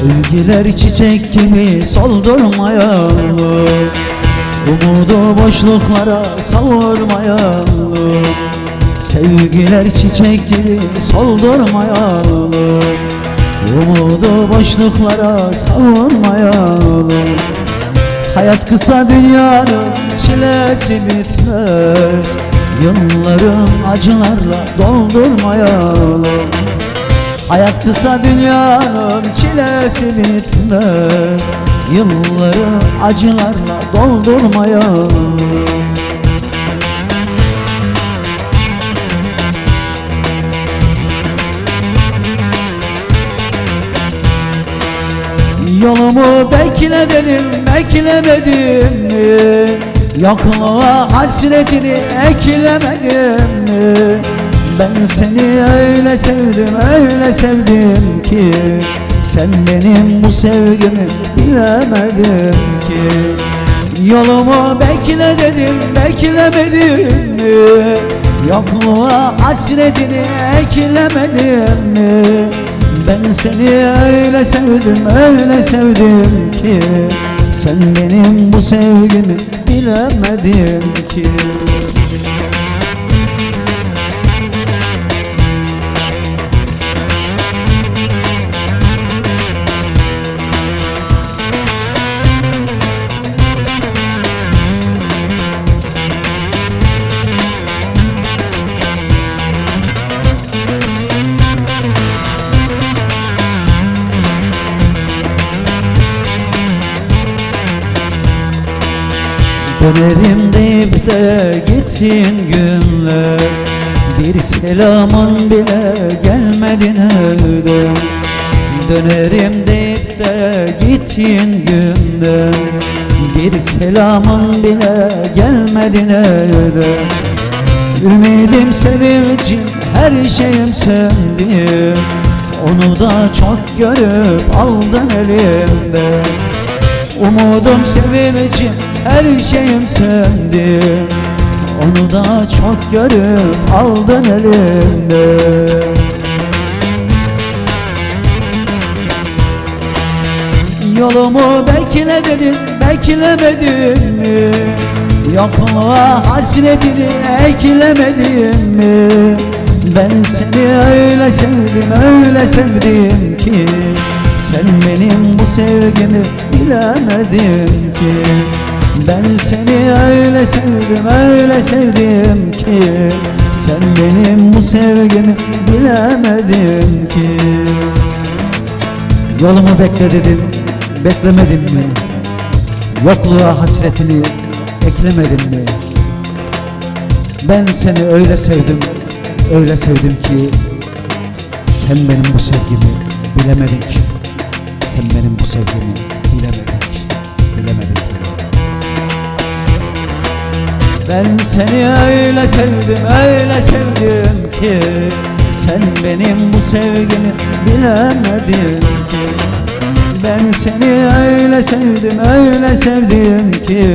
Sevgiler çiçek gibi soldurmayalım Umudu boşluklara savurmayalım Sevgiler çiçek gibi soldurmayalım Umudu boşluklara savurmayalım Hayat kısa dünyanın çilesi bitmez. Yılların acılarla doldurmayalım Hayat kısa dünyanın çilesi bitmez Yılları acılarla doldurmayalım Yolumu bekle dedim, beklemedim mi? Yokluğa hasretini eklemedim mi? Ben seni öyle sevdim, öyle sevdim ki Sen benim bu sevgimi bilemedin ki Yolumu bekle dedim, beklemedim mi? Yokluğa hasretini eklemedim mi? Ben seni öyle sevdim, öyle sevdim ki Sen benim bu sevgimi bilemedin ki Dönerim deyip de gittin günler. Bir selamın bile gelmedi nereden Dönerim deyip de gittin günler. Bir selamın bile gelmedi nereden Ümidim sevincim her şeyim sendin Onu da çok görüp aldın elimden Umudum sevincim her şeyim sendin Onu da çok görüp aldın elimden Yolumu bekle dedin, beklemedin mi? Yokluğa hasretini eklemedin mi? Ben seni öyle sevdim, öyle sevdim ki Sen benim bu sevgimi bilemedin ki Ben seni öyle sevdim, öyle sevdim ki Sen benim bu sevgimi bilemedin ki Yolumu bekle dedin, beklemedin mi? Yokluğa hasretini eklemedin mi? Ben seni öyle sevdim, öyle sevdim ki Sen benim bu sevgimi bilemedin ki Sen benim bu sevgimi bilemedin ki Bilemedin ki Ben seni öyle sevdim, öyle sevdim ki Sen benim bu sevgimi bilemedin ki Ben seni öyle sevdim, öyle sevdim ki